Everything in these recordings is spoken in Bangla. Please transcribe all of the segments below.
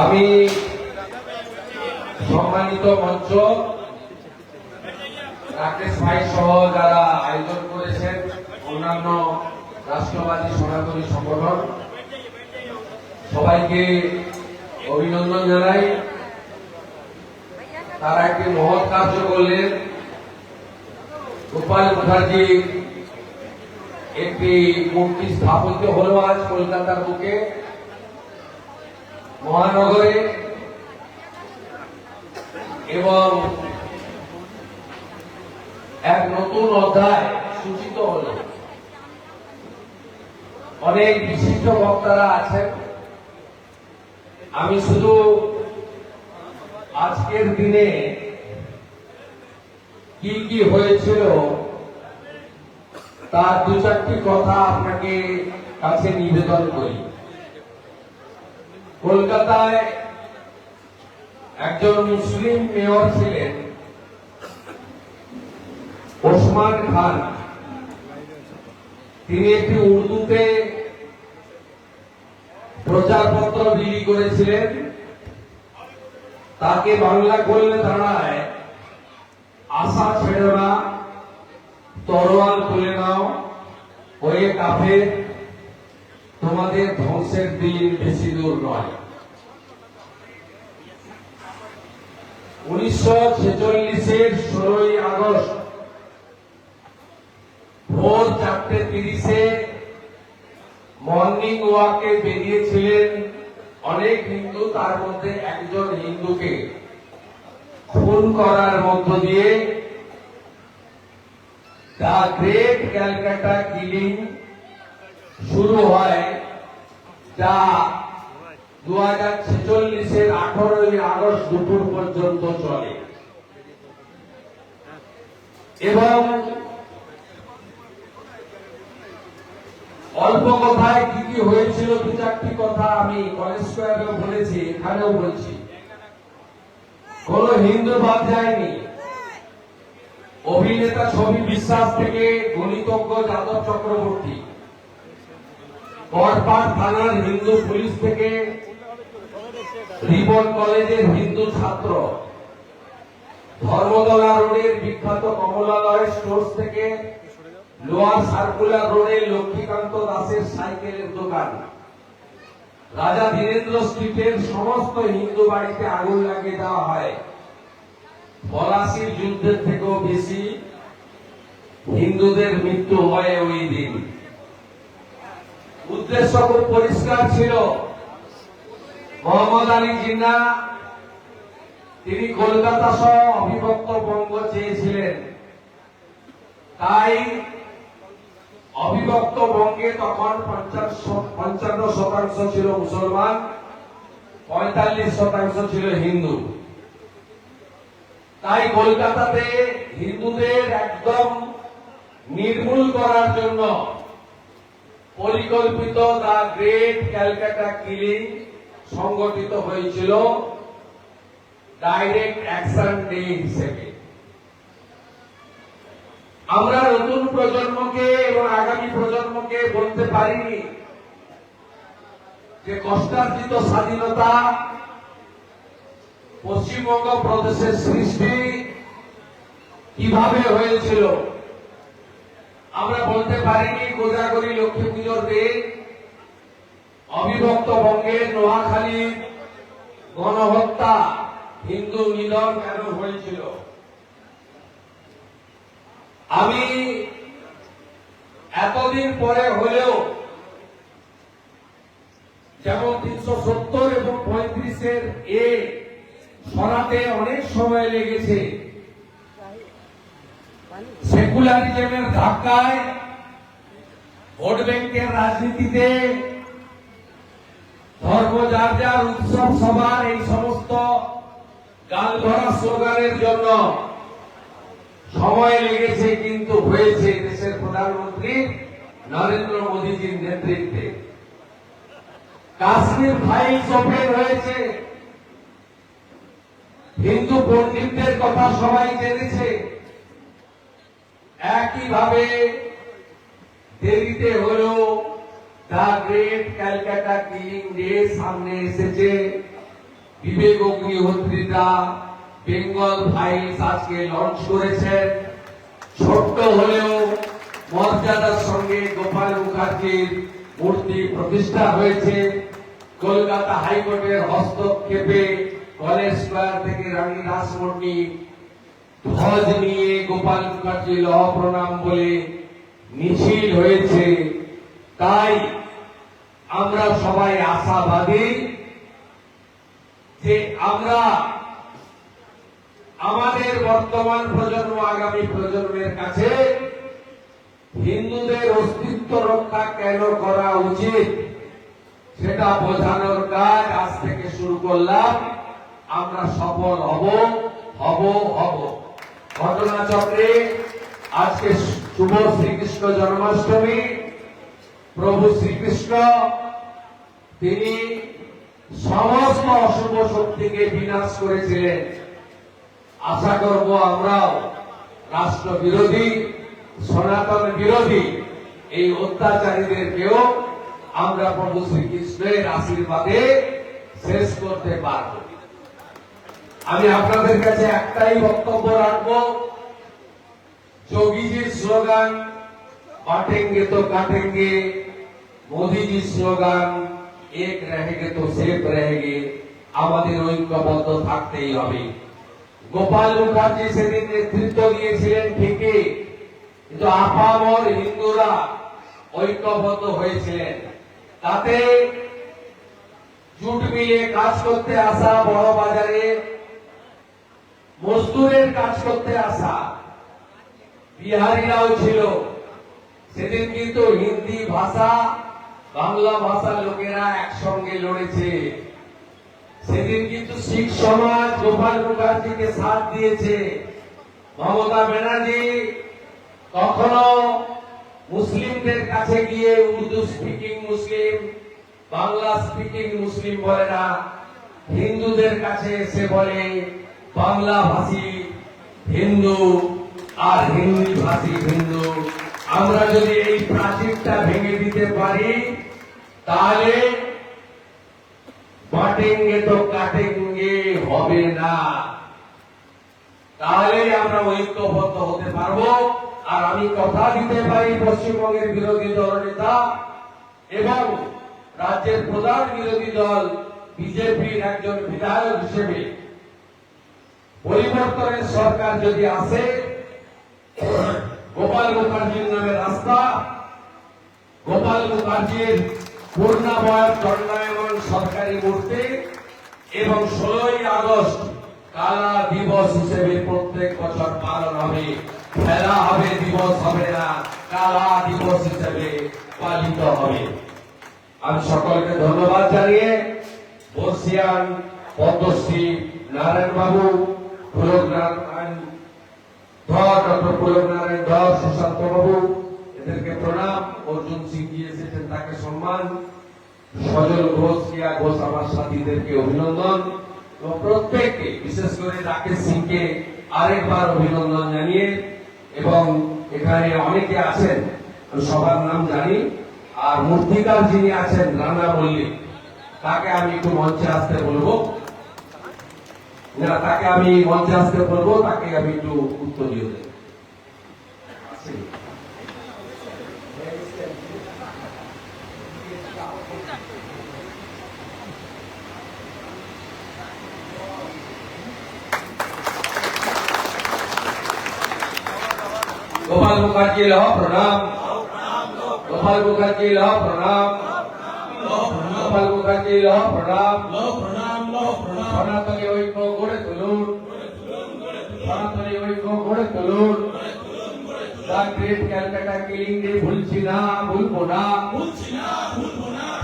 আমি সম্মানিত মঞ্চ, রাকেশ ভাই সহ যারা আয়োজন করেছেন, অন্যান্য রাষ্ট্রবাদী সনাতনী সংগঠন, সবাইকে অভিনন্দন জানাই। তারা একটি মহৎ কার্য করলেন। গোপাল মুখার্জি একটি মূর্তি স্থাপিত হল আজ কলকাতার বুকে, মহানগরে, এবং এক নতুন অধ্যায় সূচিত হল। অনেক বিশিষ্ট বক্তারা আছেন। আমি শুধু আজকের দিনে কি কি হয়েছিল, তার দু চারটি কথা আপনাকে কাছে নিবেদন করি। কলকাতায় একজন মুসলিম মেয়র ছিলেন, ওসমান খান। তিনি একটি উর্দুতে প্রচারপত্র বিলি করেছিলেন। তাকে বাংলা করলে দাঁড়ায় আশা ছেড়ে না তরোয়াল তুলে নাও। হয়ে কাফে তোমাদের ধ্বংসের দিন বেশি দূর নয়। উনিশশো ছেচল্লিশের ষোলোই আগস্ট ভোর চারটে তিরিশে মর্নিং ওয়াকে বেরিয়েছিলেন অনেক হিন্দু তার মধ্যে একজন হিন্দুকে খুন করার মধ্য দিয়ে দ্য গ্রেট ক্যালকাটা কিলিং শুরু হয় যা দু হাজার ছেচল্লিশের আঠারোই আগস্ট দুপুর পর্যন্ত চলে। এবং অল্প কথায় কি কি হয়েছিল দু চারটি কথা আমি কলেজ স্কোয়ারেও বলেছি, এখানেও বলছি। কোন হিন্দু বাদ যায়নি। অভিনেতা ছবি বিশ্বাস থেকে গণিতজ্ঞ যাদব চক্রবর্তী। গড়পাট থানার হিন্দু পুলিশ থেকে রিবন কলেজের হিন্দু ছাত্র। ধর্মতলা রোডের বিখ্যাত কমলালয় স্টোর্স থেকে লোয়ার সার্কুলার রোডে লক্ষ্মীকান্ত দাসের সাইকেলের দোকান। রাজা ধীরেন্দ্র স্ট্রিটের সমস্ত হিন্দু বাড়িতে আগুন লাগিয়ে দেওয়া হয়। পলাশির যুদ্ধের থেকেও বেশি হিন্দুদের মৃত্যু হয় ওই দিন। উদ্দেশ্য খুব পরিষ্কার ছিল। মোহাম্মদ আলী জিন্না, তিনি কলকাতা সহ অবিভক্ত বঙ্গ চেয়েছিলেন। তাই অবিভক্ত বঙ্গে তখন পঞ্চান্ন শতাংশ ছিল মুসলমান, পঁয়তাল্লিশ শতাংশ ছিল হিন্দু। তাই কলকাতাতে হিন্দুদের একদম নির্মূল করার জন্য পরিকল্পিত দা গ্রেট ক্যালকাটা কিলিং সংগঠিত হয়েছিল। ডাইরেক্ট অ্যাকশন ডে হিসেবে। আমরা নতুন প্রজন্মকে এবং আগামী প্রজন্মকে বলতে পারিনি যে কষ্টার্জিত স্বাধীনতা পশ্চিমবঙ্গ প্রদেশের সৃষ্টি কীভাবে হয়েছিল, আমরা বলতে পারিনি কোজাগরি লক্ষ্মী পুজোর দিন অবিভক্ত বঙ্গের নোয়াখালী গণহত্যা হিন্দু নিধন কেন হয়েছিল। আমি এতদিন পরে হলেও যেমন তিনশো সত্তর এবং পঁয়ত্রিশের এ সরাতে অনেক সময় লেগেছে, সেকুলারিজমের ধাক্কায় ভোট ব্যাংকের রাজনীতিতে ধর্ম যার যার উৎসব সভার এই সমস্ত গাল ভরা স্লোগানের জন্য সময় লেগেছে কিন্তু হয়েছে দেশের প্রধানমন্ত্রী নরেন্দ্র মোদীজির নেতৃত্বে। কাশ্মীর ফাইলস ওপেন হয়েছে। হিন্দু পণ্ডিতদের কথা সবাই জেনেছে। একইভাবে দেরিতে হলেও the great Calcutta killing day সামনে এসেছে। বিবেক অগ্নিহোত্রীরা বেঙ্গল ফাইলস আজকে লঞ্চ করেছেন ছোট্ট হলেও মর্যাদার সঙ্গে গোপাল মুখার্জির মূর্তি প্রতিষ্ঠা হয়েছে। কলকাতা হাইকোর্টের হস্তক্ষেপে কলেজ স্কোয়ার থেকে রানী রাসমণি ধ্বজ নিয়ে গোপাল মুখার্জি লহ প্রণাম বলে মিছিল হয়েছে। তাই আমরা সবাই আশাবাদী যে আমরা আমাদের বর্তমান প্রজন্ম, আগামী প্রজন্মের কাছে হিন্দুদের অস্তিত্ব রক্ষা কেন করা উচিত সেটা বোঝানোর কাজ আজ থেকে শুরু করলাম। আমরা সফল হব হব হব। ঘটনাচক্রে আজকে শুভ শ্রীকৃষ্ণ জন্মাষ্টমী। প্রভু শ্রীকৃষ্ণ, তিনি সমস্ত অশুভ শক্তিকে বিনাশ করেছিলেন। আশা করব আমরাও রাষ্ট্র বিরোধী সনাতন বিরোধী এই অত্যাচারীদেরকেও আমরা প্রভু শ্রীকৃষ্ণের আশীর্বাদে শেষ করতে পারব। আমি আপনাদের কাছে একটাই বক্তব্য রাখব। যোগীজির স্লোগান, বাটেঙ্গে তো কাটেঙ্গে, মোদীজির স্লোগান, এক রহেগে তো সেফ রহেগে, আমাদের ঐক্যবদ্ধ থাকতেই হবে। গোপাল মুখার্জি সেদিন নেতৃত্ব দিয়েছিলেন ঠিকই, কিন্তু আপামর হিন্দুরা ঐক্যবদ্ধ হয়েছিলেন। তাতে জুট মিলে কাজ করতে আসা বড় বাজারে, মজদুরের কাজ করতে আসা বিহারিরাও ছিল। সেদিন কিন্তু হিন্দি ভাষা, বাংলা ভাষার লোকেরা একসঙ্গে লড়েছে। সেদিন কিন্তু শিখ সমাজ গোপাল মুখার্জিকে সাথ দিয়েছে। মমতা ব্যানার্জি কখনো মুসলিমদের কাছে গিয়ে Urdu speaking Muslim, Bangla speaking Muslim বলে না। হিন্দুদের কাছে এসে বলে, বাংলা ভাষী হিন্দু আর হিন্দি ভাষী হিন্দু। আমরা যদি এই প্রাচীরটা ভেঙে দিতে পারি, তাহলে বাটেঙ্গে তো কাটেঙ্গে, হবে না। তাহলে আমরা ঐক্যবদ্ধ হতে পারব। আর আমি কথা দিতে পারি পশ্চিমবঙ্গের বিরোধী দল নেতা এবং রাজ্যের প্রধান বিরোধী দল বিজেপির একজন বিধায়ক হিসেবে। পরিবর্তনের সরকার যদি আসে, গোপাল মুখার্জির নামে রাস্তা, গোপাল মুখার্জির পূর্ণাবয় দণ্ডায়মান সরকারি মূর্তি এবং ষোলোই আগস্ট কালা দিবস হিসেবে প্রত্যেক বছর পালন হবে। খেলা হবে, দিবস হবে না, কালা দিবস হিসেবে পালিত হবে। আমি সকলকে ধন্যবাদ জানিয়ে বর্ষিয়ান পদ্মশ্রী নারায়ণ বাবু পুলক নারায়ণ ধর ডক্টর পুলক নারায়ণ ধর সুশান্ত এদেরকে প্রণাম, অর্জুন সিং জি এসেছেন তাকে সম্মান, সজল ঘোষ কিয়া ঘোষ আমার সাথীদেরকে অভিনন্দন, এবং প্রত্যেককে, বিশেষ করে রাকেশ সিংকে আরেকবার অভিনন্দন জানিয়ে, এবং এখানে অনেকে আছেন সবার নাম জানি, আর মূর্তিকার যিনি আছেন, রানা মল্লিক, তাকে আমি একটু মঞ্চে আসতে বলব। না, তাকে আমি মঞ্চে আসতে বলব, তাকে আমি একটু উত্তর দিয়ে দেব। গোপাল মুখার্জি লহ প্রণাম। গোপাল মুখার্জি লহ প্রণাম। গোপাল মুখার্জি লহ প্রণাম। সনাতনী ঐক্য গড়ে তুলুন। সনাতনী ঐক্য গড়ে তুলুন।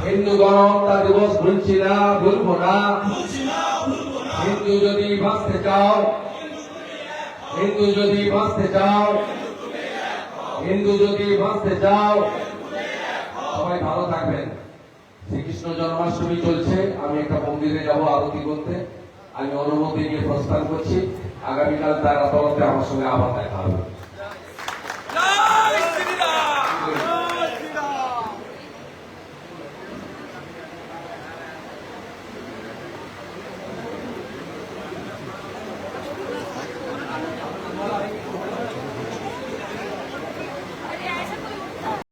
হিন্দু গণহত্যা দিবস ভুলছি না, ভুলবো না। হিন্দু যদি বাঁচতে চাও, হিন্দু যদি বাঁচতে চাও হিন্দু যদি বাঁচতে চাও, সবাই ভালো থাকবেন। শ্রীকৃষ্ণ জন্মাষ্টমী চলছে, আমি একটা মন্দিরে যাব আরতি করতে। আমি অনুমতি নিয়ে প্রস্থান করছি। আগামীকাল তার আদালতে আমার সঙ্গে আবার দেখা হবে।